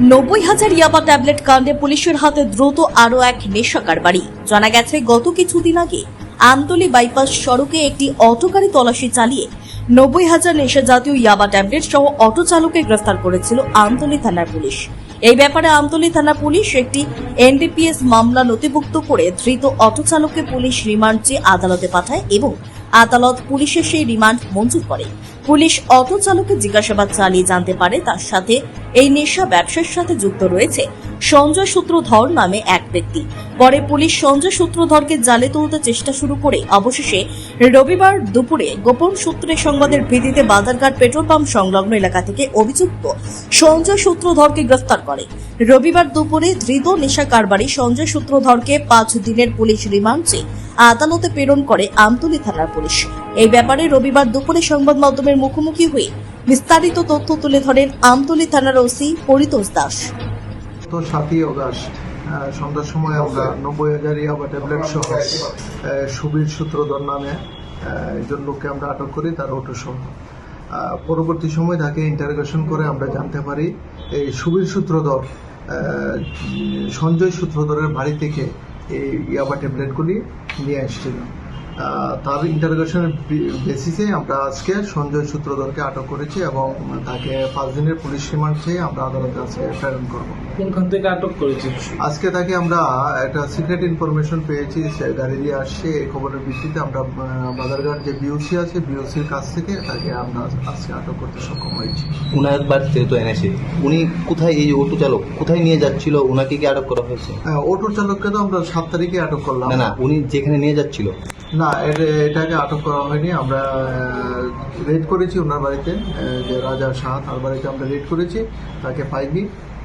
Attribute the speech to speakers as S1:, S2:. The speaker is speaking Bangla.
S1: নব্বই হাজার ইয়াবা ট্যাবলেট কাণ্ডে পুলিশের হাতে দ্রুত আরও এক নেশা কারবারি জানা গেছে, গত কিছুদিন আগে আমতলী বাইপাস সড়কে একটি অটোকারী তল্লাশি চালিয়ে নব্বই হাজার নেশা জাতীয় ইয়াবা ট্যাবলেট সহ অটো চালককে গ্রেফতার করেছিল আমতলী থানার পুলিশ। এই ব্যাপারে আমতলী থানা পুলিশ একটি এনডিপিএস মামলা নথিভুক্ত করে ধৃত অটো চালককে পুলিশ রিমান্ড চেয়ে আদালতে পাঠায় এবং আদালত পুলিশের সেই রিমান্ড মঞ্জুর করে। পুলিশ অটো চালককে জিজ্ঞাসাবাদ চালিয়ে জানতে পারে তার সাথে এই নেশা ব্যবসার সাথে যুক্ত রয়েছে। সঞ্জয় সূত্রধর নামে এক ব্যক্তি। পরে পুলিশ সঞ্জয় সূত্রধরকে জালে তুলতে চেষ্টা শুরু করে। অবশেষে রবিবার দুপুরে গোপন সূত্রে সংবাদের ভিত্তিতে বাজারঘাট পেট্রোল পাম্প সংলগ্ন এলাকা থেকে অভিযুক্ত সঞ্জয় সূত্রধরকে গ্রেফতার করে। রবিবার দুপুরে ধৃত নেশা কারবারি সঞ্জয় সূত্রধরকে পাঁচ দিনের পুলিশ রিমান্ড আদালতে প্রেরণ করে আমতলী থানার পুলিশ। এই ব্যাপারে রবিবার দুপুরে সংবাদ মাধ্যমের মুখোমুখি হয়ে বিস্তারিত তথ্য তুলে ধরেন আমতলী থানার ওসি পরিতোষ দাস।
S2: তো সাতই অগাস্ট সন্ধ্যার সময় আমরা নব্বই হাজার ইয়াবা ট্যাবলেট সহ সুবীর সূত্রধর নামে একজন লোককে আমরা আটক করি তার অটো সহ পরবর্তী সময় তাকে ইন্টারোগেশন করে আমরা জানতে পারি এই সুবীর সূত্রধর সঞ্জয় সূত্রধরের বাড়ি থেকে এই ইয়াবা ট্যাবলেটগুলি নিয়ে এসেছিল। তার ইন্টারোগেশনের বেসিসে আমরা আজকে সঞ্জয় সূত্রধরকে আটক করেছি এবং তাকে পাঁচ দিনের পুলিশ রিমান্ড চেয়ে আমরা আদালতে আজকে প্রেরণ করব।
S3: কোনখান থেকে আটক করেছে।
S2: আজকে তাকে আমরা একটা সিক্রেট ইনফরমেশন পেয়েছি সে গাড়ি দিয়ে আসছে এই খবরের ভিত্তিতে আমরা বাজারঘাট যে বিওসি আছে বিওসির কাছ থেকে তাকে আমরা আজকে আটক করতে সক্ষম হয়েছি।
S4: উনার বাড়িতে তো এনেছে উনি কোথায় এই অটো চালক? কোথায় নিয়ে যাচ্ছিল? ওনাকে কি আটক করা হয়েছে?
S2: হ্যাঁ, অটো চালককে তো আমরা সাত তারিখে আটক করলাম।
S4: না না উনি যেখানে নিয়ে যাচ্ছিল।
S2: না এটা- এটাকে আটক করা হয়নি। আমরা রেড করেছি ওনার বাড়িতে যে রাজা শাহ তার বাড়িতে আমরা রেড করেছি। তাকে পাইনি।